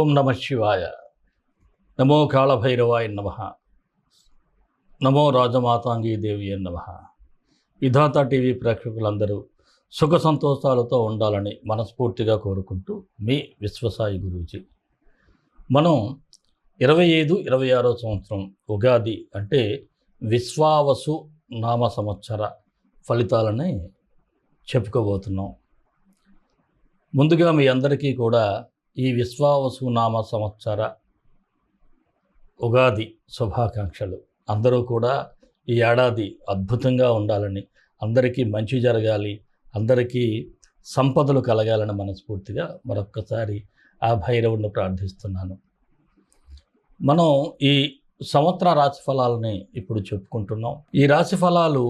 ఓం నమ శివాయ. నమో కాళభైరవాయ నమ. నమో రాజమాతాంగీ దేవి నమ విధాత టీవీ ప్రేక్షకులందరూ సుఖ సంతోషాలతో ఉండాలని మనస్ఫూర్తిగా కోరుకుంటూ మీ విశ్వసాయి గురూజీ. మనం ఇరవై ఐదు ఇరవై ఆరో సంవత్సరం ఉగాది అంటే విశ్వావసు నామ సంవత్సర ఫలితాలని చెప్పుకోబోతున్నాం. ముందుగా మీ అందరికీ కూడా ఈ విశ్వావసు నామ సంవత్సర ఉగాది శుభాకాంక్షలు. అందరూ కూడా ఈ ఏడాది అద్భుతంగా ఉండాలని అందరికీ మంచి జరగాలి అందరికీ సంపదలు కలగాలని మనస్ఫూర్తిగా మరొక్కసారి ఆ భైరవుడిని ప్రార్థిస్తున్నాను. మనం ఈ సంవత్సర రాశి ఫలాలని ఇప్పుడు చెప్పుకుంటున్నాం. ఈ రాశి ఫలాలు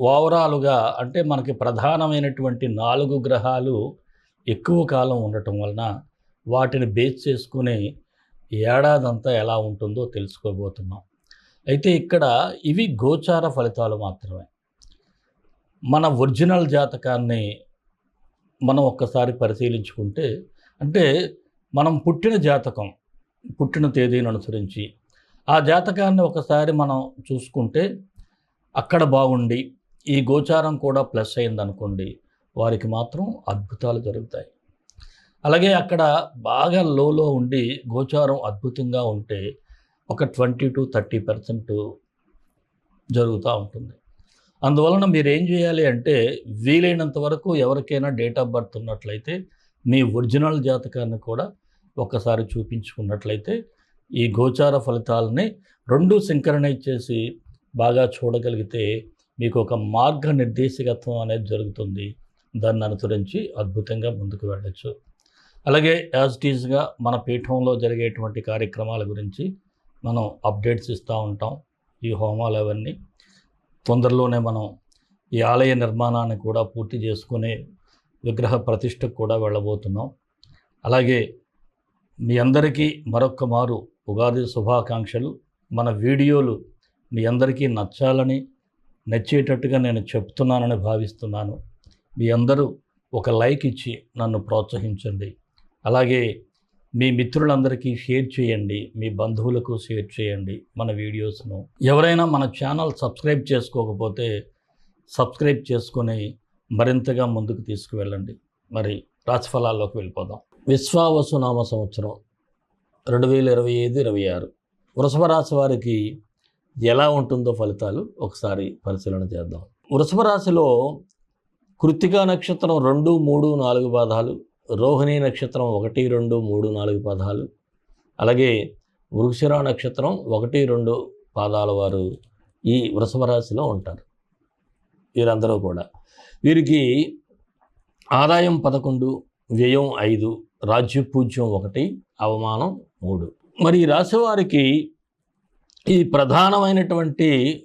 ఓవరాలుగా అంటే మనకి ప్రధానమైనటువంటి నాలుగు గ్రహాలు ఎక్కువ కాలం ఉండటం వలన వాటిని బేస్ చేసుకుని ఏడాదంతా ఎలా ఉంటుందో తెలుసుకోబోతున్నాం. అయితే ఇక్కడ ఇవి గోచార ఫలితాలు మాత్రమే. మన ఒరిజినల్ జాతకాన్ని మనం ఒక్కసారి పరిశీలించుకుంటే అంటే మనం పుట్టిన జాతకం పుట్టిన తేదీని అనుసరించి ఆ జాతకాన్ని ఒకసారి మనం చూసుకుంటే అక్కడ బాగుండి ఈ గోచారం కూడా ప్లస్ అయిందనుకోండి వారికి మాత్రం అద్భుతాలు జరుగుతాయి. అలాగే అక్కడ బాగా లోలో ఉండి గోచారం అద్భుతంగా ఉంటే ఒక ట్వంటీ టు థర్టీ పర్సెంట్ జరుగుతూ ఉంటుంది. అందువలన మీరు ఏం చేయాలి అంటే వీలైనంత వరకు ఎవరికైనా డేట్ ఆఫ్ బర్త్ ఉన్నట్లయితే మీ ఒరిజినల్ జాతకాన్ని కూడా ఒక్కసారి చూపించుకున్నట్లయితే ఈ గోచార ఫలితాలని రెండు సింకరణైజ్ చేసి బాగా చూడగలిగితే మీకు ఒక మార్గ నిర్దేశకత్వం అనేది జరుగుతుంది. దాన్ని అనుసరించి అద్భుతంగా ముందుకు వెళ్ళచ్చు. అలాగే యాజ్ టీజ్గా మన పీఠంలో జరిగేటువంటి కార్యక్రమాల గురించి మనం అప్డేట్స్ ఇస్తూ ఉంటాం ఈ హోమాలు అవన్నీ. తొందరలోనే మనం ఈ ఆలయ నిర్మాణాన్ని కూడా పూర్తి చేసుకునే విగ్రహ ప్రతిష్టకు కూడా వెళ్ళబోతున్నాం. అలాగే మీ అందరికీ మరొక్క మారు ఉగాది శుభాకాంక్షలు. మన వీడియోలు మీ అందరికీ నచ్చాలని నచ్చేటట్టుగా నేను చెప్తున్నానని భావిస్తున్నాను. మీ అందరూ ఒక లైక్ ఇచ్చి నన్ను ప్రోత్సహించండి. అలాగే మీ మిత్రులందరికీ షేర్ చేయండి మీ బంధువులకు షేర్ చేయండి మన వీడియోస్ను. ఎవరైనా మన ఛానల్ సబ్స్క్రైబ్ చేసుకోకపోతే సబ్స్క్రైబ్ చేసుకొని మరింతగా ముందుకు తీసుకువెళ్ళండి. మరి రాశిఫలాల్లోకి వెళ్ళిపోదాం. విశ్వావసునామ సంవత్సరం రెండు వేల ఇరవై ఐదు ఇరవై ఆరు. వృషభ రాశి వారికి ఎలా ఉంటుందో ఫలితాలు ఒకసారి పరిశీలన చేద్దాం. వృషభ రాశిలో కృత్తికా నక్షత్రం రెండు మూడు నాలుగు పాదాలు రోహిణి నక్షత్రం ఒకటి రెండు మూడు నాలుగు పాదాలు. అలాగే వృక్షిర నక్షత్రం ఒకటి రెండు పాదాల వారు ఈ వృషభ రాశిలో ఉంటారు. వీరందరూ కూడా. వీరికి ఆదాయం పదకొండు వ్యయం ఐదు రాజ్య పూజ్యం ఒకటి అవమానం మూడు. మరి ఈ రాశి వారికి ఈ ప్రధానమైనటువంటి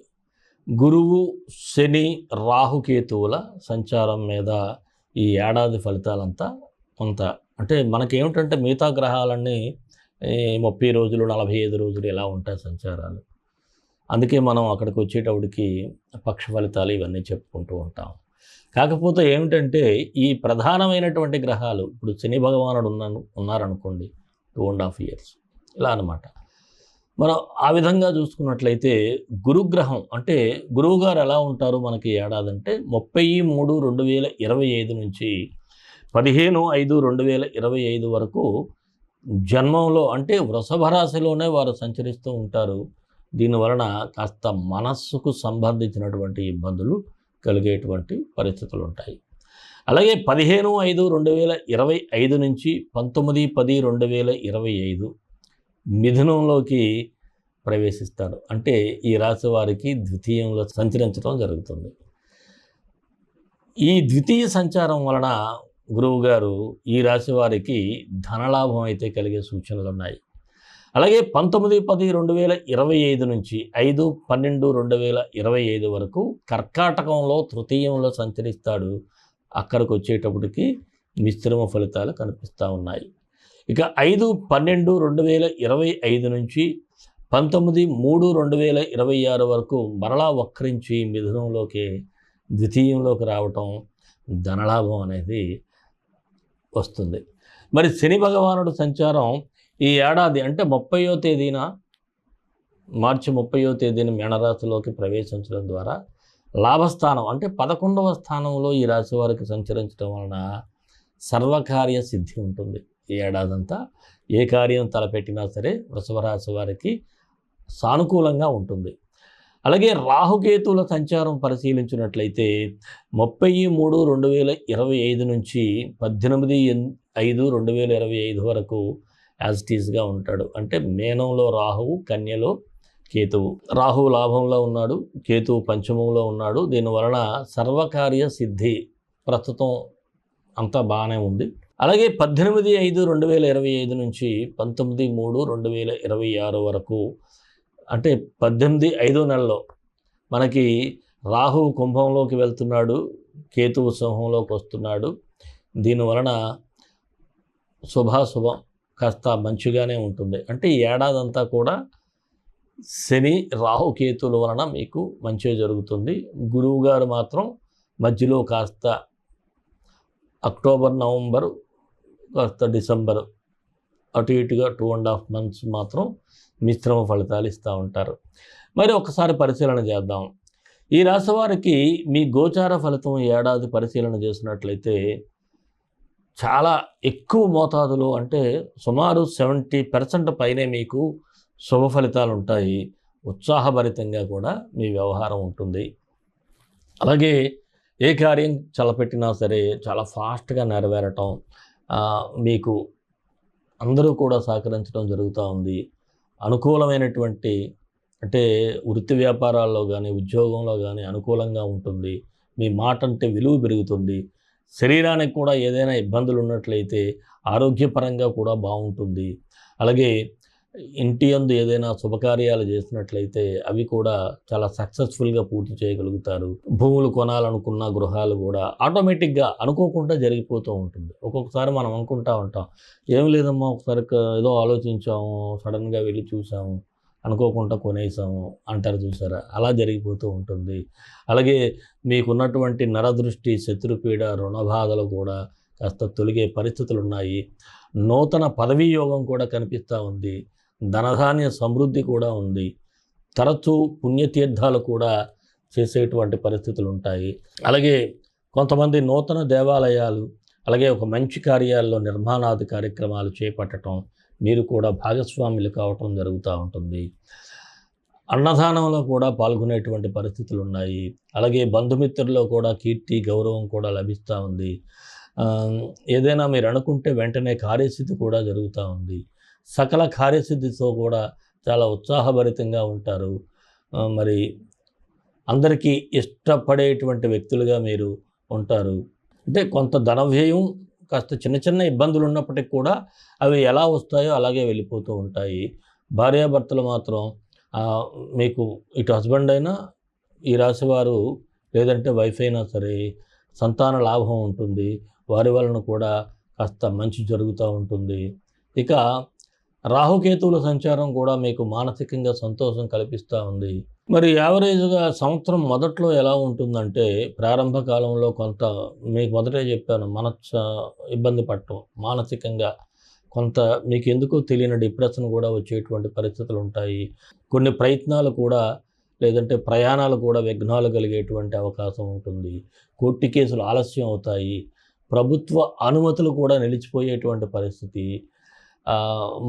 గురువు శని రాహుకేతువుల సంచారం మీద ఈ ఏడాది ఫలితాలంతా కొంత. అంటే మనకేమిటంటే మిగతా గ్రహాలన్నీ ముప్పై రోజులు నలభై ఐదు రోజులు ఎలా ఉంటాయి సంచారాలు. అందుకే మనం అక్కడికి వచ్చేటప్పటికి పక్ష ఫలితాలు ఇవన్నీ చెప్పుకుంటూ ఉంటాం. కాకపోతే ఏమిటంటే ఈ ప్రధానమైనటువంటి గ్రహాలు ఇప్పుడు శని భగవానుడు ఉన్నాను ఉన్నారనుకోండి టూ అండ్ హాఫ్ ఇయర్స్ ఇలా అనమాట మనం ఆ విధంగా చూసుకున్నట్లయితే గురుగ్రహం అంటే గురువుగారు ఎలా ఉంటారు మనకి ఏడాది అంటే ముప్పై మూడు రెండు వేల ఇరవై ఐదు నుంచి పదిహేను ఐదు రెండు వేల ఇరవై ఐదు వరకు జన్మంలో అంటే వృషభ రాశిలోనే వారు సంచరిస్తూ ఉంటారు. దీనివలన కాస్త మనస్సుకు సంబంధించినటువంటి ఇబ్బందులు కలిగేటువంటి పరిస్థితులు ఉంటాయి. అలాగే పదిహేను ఐదు రెండు వేల ఇరవై ఐదు నుంచి పంతొమ్మిది పది రెండు వేల ఇరవై ఐదు మిథునంలోకి ప్రవేశిస్తారు. అంటే ఈ రాశి వారికి ద్వితీయంలో సంచరించడం జరుగుతుంది. ఈ ద్వితీయ సంచారం వలన గురువుగారు ఈ రాశి వారికి ధనలాభం అయితే కలిగే సూచనలు ఉన్నాయి. అలాగే పంతొమ్మిది పది రెండు వేల ఇరవై ఐదు నుంచి ఐదు పన్నెండు రెండు వేల ఇరవై ఐదు వరకు కర్కాటకంలో తృతీయంలో సంచరిస్తాడు. అక్కడికి వచ్చేటప్పటికి మిశ్రమ ఫలితాలు కనిపిస్తూ ఉన్నాయి. ఇక ఐదు పన్నెండు రెండు వేల ఇరవై ఐదు నుంచి పంతొమ్మిది మూడు రెండు వేల ఇరవై ఆరు వరకు మరలా వక్రించి మిథునంలోకి ద్వితీయంలోకి రావటం ధనలాభం అనేది వస్తుంది. మరి శని భగవానుడు సంచారం ఈ ఏడాది అంటే ముప్పయో తేదీన మార్చి ముప్పయో తేదీన మీనరాశిలోకి ప్రవేశించడం ద్వారా లాభస్థానం అంటే పదకొండవ స్థానంలో ఈ రాశి వారికి సంచరించడం వలన సర్వకార్య సిద్ధి ఉంటుంది. ఈ ఏడాదంతా ఏ కార్యం తలపెట్టినా సరే వృషభ రాశి వారికి సానుకూలంగా ఉంటుంది. అలాగే రాహుకేతువుల సంచారం పరిశీలించినట్లయితే ముప్పై మూడు రెండు వేల ఇరవై ఐదు నుంచి పద్దెనిమిది ఎన్- ఐదు రెండు వేల ఇరవై ఐదు వరకు యాజిటీస్గా ఉంటాడు. అంటే మేనంలో రాహువు కన్యలో కేతువు. రాహువు లాభంలో ఉన్నాడు కేతువు పంచమంలో ఉన్నాడు. దీనివలన సర్వకార్య సిద్ధి ప్రస్తుతం అంతా బాగానే ఉంది. అలాగే పద్దెనిమిది ఐదు రెండు వేల ఇరవై ఐదు నుంచి పంతొమ్మిది మూడు రెండు వేల ఇరవై ఆరు వరకు అంటే పద్దెనిమిది ఐదో నెలలో మనకి రాహు కుంభంలోకి వెళ్తున్నాడు కేతువు సింహంలోకి వస్తున్నాడు. దీనివలన శుభాశుభం కాస్త మంచిగానే ఉంటుంది. అంటే ఈ ఏడాదంతా కూడా శని రాహుకేతువుల వలన మీకు మంచిగా జరుగుతుంది. గురువు గారు మాత్రం మధ్యలో కాస్త అక్టోబర్ నవంబర్ కాస్త డిసెంబరు అటు ఇటుగా టూ అండ్ హాఫ్ మంత్స్ మాత్రం మిశ్రమ ఫలితాలు ఇస్తూ ఉంటారు. మరి ఒకసారి పరిశీలన చేద్దాం. ఈ రాశివారికి మీ గోచార ఫలితం ఏడాది పరిశీలన చేసినట్లయితే చాలా ఎక్కువ మోతాదులో అంటే సుమారు సెవెంటీ పర్సెంట్ పైనే మీకు శుభ ఫలితాలు ఉంటాయి. ఉత్సాహభరితంగా కూడా మీ వ్యవహారం ఉంటుంది. అలాగే ఏ కార్యం చలపెట్టినా సరే చాలా ఫాస్ట్గా నెరవేరటం మీకు అందరూ కూడా సహకరించడం జరుగుతూ ఉంది. అనుకూలమైనటువంటి అంటే వృత్తి వ్యాపారాల్లో కానీ ఉద్యోగంలో కానీ అనుకూలంగా ఉంటుంది. మీ మాట అంటే విలువ పెరుగుతుంది. శరీరానికి కూడా ఏదైనా ఇబ్బందులు ఉన్నట్లయితే ఆరోగ్యపరంగా కూడా బాగుంటుంది. అలాగే ఇంటి యందు ఏదైనా శుభకార్యాలు చేసినట్లయితే అవి కూడా చాలా సక్సెస్ఫుల్గా పూర్తి చేయగలుగుతారు. భూములు కొనాలనుకున్న గృహాలు కూడా ఆటోమేటిక్గా అనుకోకుండా జరిగిపోతూ ఉంటుంది. ఒక్కొక్కసారి మనం అనుకుంటా ఉంటాం ఏం లేదమ్మా ఒకసారి ఏదో ఆలోచించాము సడన్గా వెళ్ళి చూసాము అనుకోకుండా కొనేసాము అంటారు చూసారా? అలా జరిగిపోతూ ఉంటుంది. అలాగే మీకున్నటువంటి నరదృష్టి శత్రుపీడ రుణబాధలు కూడా కాస్త తొలిగే పరిస్థితులు ఉన్నాయి నూతన పదవీ యోగం కూడా కనిపిస్తూ ఉంది. ధనధాన్య సమృద్ధి కూడా ఉంది. తరచూ పుణ్యతీర్థాలు కూడా చేసేటువంటి పరిస్థితులు ఉంటాయి. అలాగే కొంతమంది నూతన దేవాలయాలు అలాగే ఒక మంచి కార్యాల్లో నిర్మాణాది కార్యక్రమాలు చేపట్టడం మీరు కూడా భాగస్వాములు కావటం జరుగుతూ ఉంటుంది. అన్నదానంలో కూడా పాల్గొనేటువంటి పరిస్థితులు ఉన్నాయి. అలాగే బంధుమిత్రుల్లో కూడా కీర్తి గౌరవం కూడా లభిస్తూ ఉంది. ఏదైనా మీరు అనుకుంటే వెంటనే కార్యస్థితి కూడా జరుగుతూ ఉంది. సకల కార్యసిద్ధితో కూడా చాలా ఉత్సాహభరితంగా ఉంటారు. మరి అందరికీ ఇష్టపడేటువంటి వ్యక్తులుగా మీరు ఉంటారు. అంటే కొంత ధన వ్యయం కాస్త చిన్న చిన్న ఇబ్బందులు ఉన్నప్పటికి కూడా అవి ఎలా వస్తాయో అలాగే వెళ్ళిపోతూ ఉంటాయి. భార్యాభర్తలు మాత్రం మీకు ఇటు హస్బెండ్ అయినా ఈ రాశి వారు లేదంటే వైఫ్ అయినా సరే సంతాన లాభం ఉంటుంది. వారి వలన కూడా కాస్త మంచి జరుగుతూ ఉంటుంది. ఇక రాహుకేతువుల సంచారం కూడా మీకు మానసికంగా సంతోషం కల్పిస్తూ ఉంది. మరి యావరేజ్గా సంవత్సరం మొదట్లో ఎలా ఉంటుందంటే ప్రారంభ కాలంలో కొంత మీకు మొదటే చెప్పాను మనస ఇబ్బంది పడటం మానసికంగా కొంత మీకు ఎందుకో తెలియని డిప్రెషన్ కూడా వచ్చేటువంటి పరిస్థితులు ఉంటాయి. కొన్ని ప్రయత్నాలు కూడా లేదంటే ప్రయాణాలు కూడా విఘ్నాలు కలిగేటువంటి అవకాశం ఉంటుంది. కోర్టు కేసులు ఆలస్యం అవుతాయి. ప్రభుత్వ అనుమతులు కూడా నిలిచిపోయేటువంటి పరిస్థితి.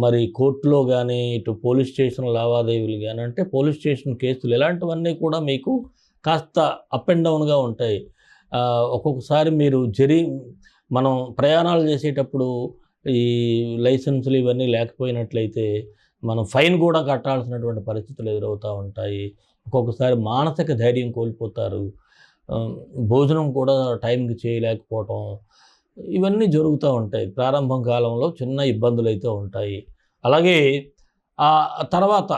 మరి కోర్టులో కానీ ఇటు పోలీస్ స్టేషన్ లావాదేవీలు కానీ అంటే పోలీస్ స్టేషన్ కేసులు ఇలాంటివన్నీ కూడా మీకు కాస్త అప్ అండ్ డౌన్గా ఉంటాయి. ఒక్కొక్కసారి మీరు జరి మనం ప్రయాణాలు చేసేటప్పుడు ఈ లైసెన్సులు ఇవన్నీ లేకపోయినట్లయితే మనం ఫైన్ కూడా కట్టాల్సినటువంటి పరిస్థితులు ఎదురవుతూ ఉంటాయి. ఒక్కొక్కసారి మానసిక ధైర్యం కోల్పోతారు. భోజనం కూడా టైంకి చేయలేకపోవటం ఇవన్నీ జరుగుతూ ఉంటాయి. ప్రారంభం కాలంలో చిన్న ఇబ్బందులు అయితే ఉంటాయి. అలాగే ఆ తర్వాత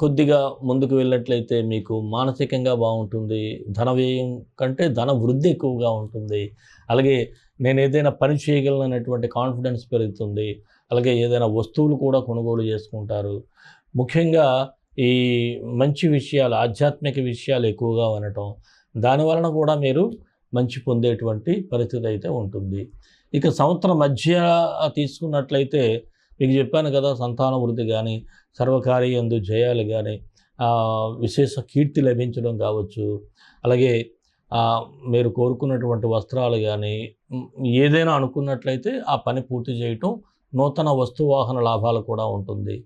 కొద్దిగా ముందుకు వెళ్ళినట్లయితే మీకు మానసికంగా బాగుంటుంది. ధన వ్యయం కంటే ధన వృద్ధి ఎక్కువగా ఉంటుంది. అలాగే నేను ఏదైనా పని చేయగలను అనేటువంటి కాన్ఫిడెన్స్ పెరుగుతుంది. అలాగే ఏదైనా వస్తువులు కూడా కొనుగోలు చేసుకుంటారు. ముఖ్యంగా ఈ మంచి విషయాలు ఆధ్యాత్మిక విషయాలు ఎక్కువగా వినటం దాని వలన కూడా మీరు మంచి పొందేటువంటి పరిస్థితి అయితే ఉంటుంది. ఇక సంవత్సరం మధ్య తీసుకున్నట్లయితే మీకు చెప్పాను కదా సంతాన వృద్ధి కానీ సర్వకార్యందు జయాలు కానీ విశేష కీర్తి లభించడం కావచ్చు. అలాగే మీరు కోరుకున్నటువంటి వస్త్రాలు కానీ ఏదైనా అనుకున్నట్లయితే ఆ పని పూర్తి చేయటం నూతన వస్తువాహన లాభాలు కూడా ఉంటుంది.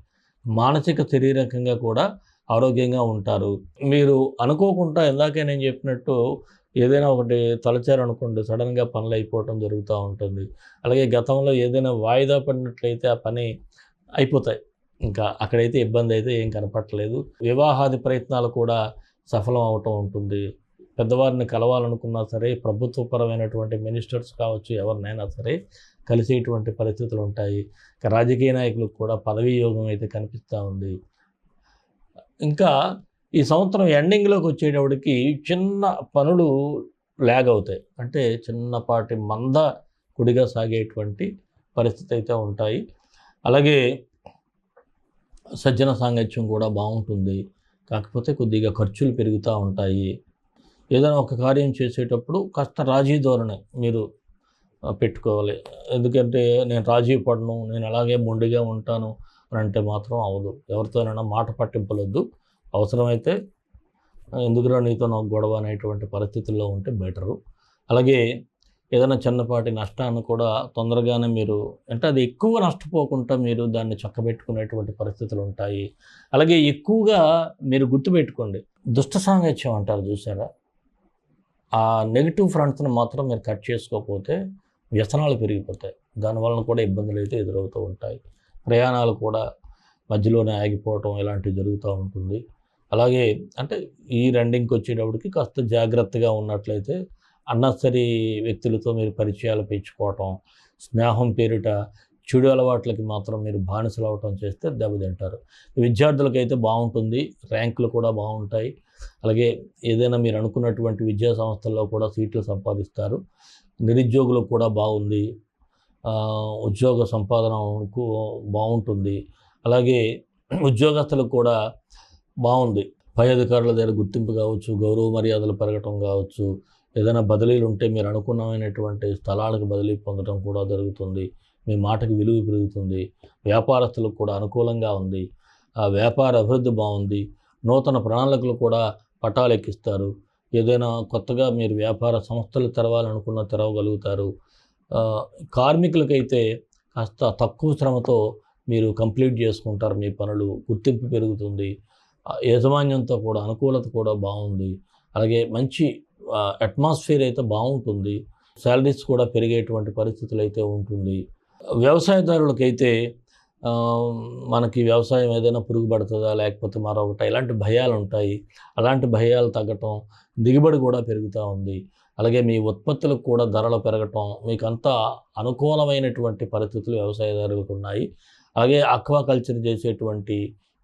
మానసిక శరీరకంగా కూడా ఆరోగ్యంగా ఉంటారు. మీరు అనుకోకుండా ఇందాకే నేను చెప్పినట్టు ఏదైనా ఒకటి తలచారనుకోండి సడన్గా పనులు అయిపోవటం జరుగుతూ ఉంటుంది. అలాగే గతంలో ఏదైనా వాయిదా పడినట్లయితే ఆ పని అయిపోతాయి. ఇంకా అక్కడైతే ఇబ్బంది అయితే ఏం కనపట్టలేదు వివాహాది ప్రయత్నాలు కూడా సఫలం అవటం ఉంటుంది. పెద్దవారిని కలవాలనుకున్నా సరే ప్రభుత్వపరమైనటువంటి మినిస్టర్స్ కావచ్చు ఎవరినైనా సరే కలిసేటువంటి పరిస్థితులు ఉంటాయి. ఇంకా రాజకీయ నాయకులకు కూడా పదవీ యోగం అయితే కనిపిస్తూ ఉంది. ఇంకా ఈ సంవత్సరం ఎండింగ్లోకి వచ్చేటప్పటికి చిన్న పనులు ల్యాగ్ అవుతాయి. అంటే చిన్నపాటి మంద కుడిగా సాగేటువంటి పరిస్థితి అయితే ఉంటాయి. అలాగే సజ్జన సాంగత్యం కూడా బాగుంటుంది. కాకపోతే కొద్దిగా ఖర్చులు పెరుగుతూ ఉంటాయి. ఏదైనా ఒక కార్యం చేసేటప్పుడు కాస్త రాజీ ధోరణి మీరు పెట్టుకోవాలి. ఎందుకంటే నేను రాజీ పడను నేను అలాగే మొండిగా ఉంటాను అని అంటే మాత్రం అవదు. ఎవరితోనైనా మాట పట్టింపలొద్దు. అవసరమైతే ఎందుకురా నీతో నాకు గొడవ అనేటువంటి పరిస్థితుల్లో ఉంటే బెటరు. అలాగే ఏదైనా చిన్నపాటి నష్టాన్ని కూడా తొందరగానే మీరు అంటే అది ఎక్కువ నష్టపోకుండా మీరు దాన్ని చక్కబెట్టుకునేటువంటి పరిస్థితులు ఉంటాయి. అలాగే ఎక్కువగా మీరు గుర్తుపెట్టుకోండి దుష్ట సాంగత్యం అంటారు చూసారా? ఆ నెగిటివ్ ఫ్రంట్స్ని మాత్రం మీరు కట్ చేసుకోకపోతే వ్యసనాలు పెరిగిపోతాయి. దానివలన కూడా ఇబ్బందులు అయితే ఎదురవుతూ ఉంటాయి. ప్రయాణాలు కూడా మధ్యలోనే ఆగిపోవటం ఇలాంటివి జరుగుతూ ఉంటుంది. అలాగే అంటే ఈ రన్నింగ్కి వచ్చేటప్పటికి కాస్త జాగ్రత్తగా ఉన్నట్లయితే అన్నసరి వ్యక్తులతో మీరు పరిచయాలు పెంచుకోవటం స్నేహం పేరిట చెడు అలవాట్లకి మాత్రం మీరు బానిసలు అవటం చేస్తే దెబ్బతింటారు. విద్యార్థులకైతే బాగుంటుంది ర్యాంకులు కూడా బాగుంటాయి. అలాగే ఏదైనా మీరు అనుకున్నటువంటి విద్యా సంస్థల్లో కూడా సీట్లు సంపాదిస్తారు. నిరుద్యోగులకు కూడా బాగుంది. ఉద్యోగ సంపాదనకు బాగుంటుంది. అలాగే ఉద్యోగస్తులకు కూడా బాగుంది. పై అధికారుల దగ్గర గుర్తింపు కావచ్చు గౌరవ మర్యాదలు పెరగటం కావచ్చు ఏదైనా బదిలీలు ఉంటే మీరు అనుకున్నమైనటువంటి స్థలాలకు బదిలీ పొందడం కూడా జరుగుతుంది. మీ మాటకు విలువ పెరుగుతుంది. వ్యాపారస్తులకు కూడా అనుకూలంగా ఉంది. ఆ వ్యాపార అభివృద్ధి బాగుంది. నూతన ప్రణాళికలు కూడా పటాలు ఎక్కిస్తారు ఏదైనా కొత్తగా మీరు వ్యాపార సంస్థలు తెరవాలనుకున్న తెరవగలుగుతారు. కార్మికులకైతే కాస్త తక్కువ శ్రమతో మీరు కంప్లీట్ చేసుకుంటారు. మీ పనులు గుర్తింపు పెరుగుతుంది. యాజమాన్యంతో కూడా అనుకూలత కూడా బాగుంది. అలాగే మంచి అట్మాస్ఫియర్ అయితే బాగుంటుంది. శాలరీస్ కూడా పెరిగేటువంటి పరిస్థితులు అయితే ఉంటుంది. వ్యవసాయదారులకైతే మనకి వ్యవసాయం ఏదైనా పురుగు పడుతుందా లేకపోతే మరొకటి ఇలాంటి భయాలు ఉంటాయి. అలాంటి భయాలు తగ్గటం దిగుబడి కూడా పెరుగుతూ ఉంది. అలాగే మీ ఉత్పత్తులకు కూడా ధరలు పెరగటం మీకు అంతా అనుకూలమైనటువంటి పరిస్థితులు వ్యవసాయదారులకు ఉన్నాయి. అలాగే అక్వాకల్చర్ చేసేటువంటి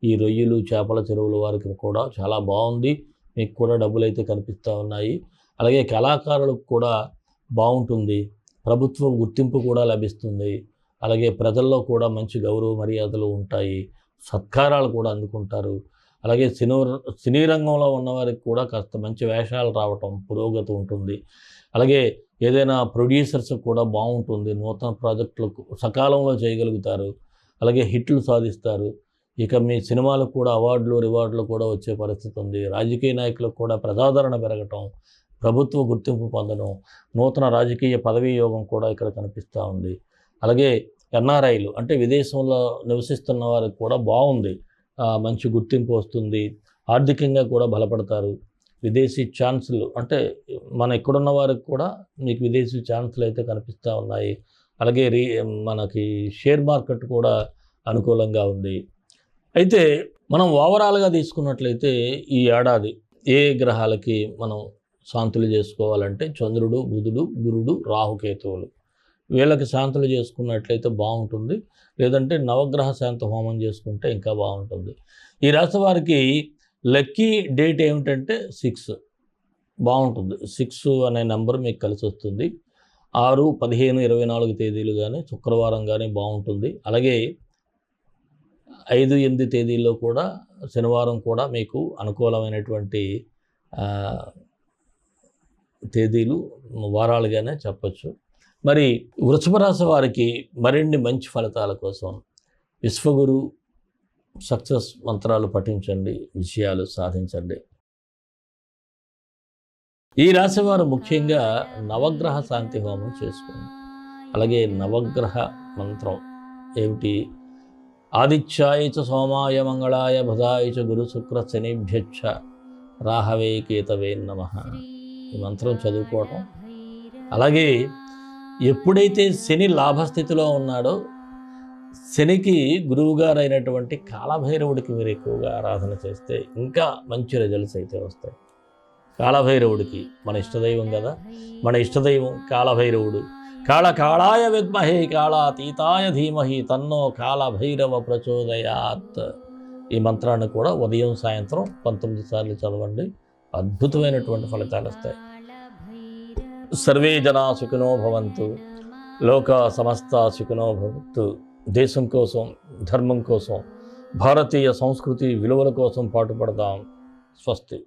ఈ రొయ్యలు చేపల చెరువుల వారికి కూడా చాలా బాగుంది. మీకు కూడా డబ్బులు అయితే కనిపిస్తూ ఉన్నాయి. అలాగే కళాకారులకు కూడా బాగుంటుంది. ప్రభుత్వం గుర్తింపు కూడా లభిస్తుంది. అలాగే ప్రజల్లో కూడా మంచి గౌరవ మర్యాదలు ఉంటాయి. సత్కారాలు కూడా అందుకుంటారు. అలాగే సినీ సినీ రంగంలో ఉన్నవారికి కూడా కాస్త మంచి వేషాలు రావటం పురోగతి ఉంటుంది. అలాగే ఏదైనా ప్రొడ్యూసర్స్ కూడా బాగుంటుంది. నూతన ప్రాజెక్టులకు సకాలంలో చేయగలుగుతారు. అలాగే హిట్లు సాధిస్తారు. ఇక మీ సినిమాలకు కూడా అవార్డులు రివార్డులు కూడా వచ్చే పరిస్థితి ఉంది. రాజకీయ నాయకులకు కూడా ప్రజాదరణ పెరగటం ప్రభుత్వ గుర్తింపు పొందడం నూతన రాజకీయ పదవీ యోగం కూడా ఇక్కడ కనిపిస్తూ ఉంది. అలాగే ఎన్ఆర్ఐలు అంటే విదేశంలో నివసిస్తున్న వారికి కూడా బాగుంది. మంచి గుర్తింపు వస్తుంది. ఆర్థికంగా కూడా బలపడతారు. విదేశీ ఛాన్సులు అంటే మన ఇక్కడున్న వారికి కూడా మీకు విదేశీ ఛాన్సులు అయితే కనిపిస్తూ ఉన్నాయి. అలాగే రీ మనకి షేర్ మార్కెట్ కూడా అనుకూలంగా ఉంది. అయితే మనం ఓవరాల్గా తీసుకున్నట్లయితే ఈ ఏడాది ఏ గ్రహాలకి మనం శాంతులు చేసుకోవాలంటే చంద్రుడు బుధుడు గురుడు రాహుకేతువులు. వీళ్ళకి శాంతులు చేసుకున్నట్లయితే బాగుంటుంది. లేదంటే నవగ్రహ శాంత హోమం చేసుకుంటే ఇంకా బాగుంటుంది. ఈ రాశి వారికి లక్కీ డేట్ ఏమిటంటే సిక్స్. బాగుంటుంది. సిక్స్ అనే నెంబర్ మీకు కలిసి వస్తుంది. ఆరు పదిహేను ఇరవై నాలుగు తేదీలు కానీ శుక్రవారం కానీ బాగుంటుంది. అలాగే ఐదు ఎనిమిది తేదీల్లో కూడా శనివారం కూడా మీకు అనుకూలమైనటువంటి తేదీలు వారాలుగానే చెప్పచ్చు. మరి వృషభ రాశి వారికి మరిన్ని మంచి ఫలితాల కోసం విశ్వగురు సక్సెస్ మంత్రాలు పఠించండి విషయాలు సాధించండి. ఈ రాశి వారు ముఖ్యంగా నవగ్రహ శాంతి హోమం చేసుకోండి. అలాగే నవగ్రహ మంత్రం ఏమిటి? ఆదిత్యాయ చ సోమాయ మంగళాయ బుధాయ చ గురు శుక్ర శనిభ్యచ్చ రాహవే కేతవే నమ ఈ మంత్రం చదువుకోవటం. అలాగే ఎప్పుడైతే శని లాభస్థితిలో ఉన్నాడో శనికి గురువుగారు అయినటువంటి కాలభైరవుడికి మీరు ఎక్కువగా ఆరాధన చేస్తే ఇంకా మంచి రిజల్ట్స్ అయితే వస్తాయి. కాలభైరవుడికి మన ఇష్టదైవం కదా. మన ఇష్టదైవం కాలభైరవుడు. కాళ కాళాయ విద్మహే కాళాతీతాయ ధీమహి తన్నో కాళభైరవ ప్రచోదయాత్ ఈ మంత్రాన్ని కూడా ఉదయం సాయంత్రం పంతొమ్మిది సార్లు చదవండి. అద్భుతమైనటువంటి ఫలితాలు వస్తాయి. సర్వే జనా సుఖినో భవంతు లోక సమస్త సుఖినో భవంతు. దేశం కోసం ధర్మం కోసం భారతీయ సంస్కృతి విలువల కోసం పాటుపడదాం. స్వస్తి.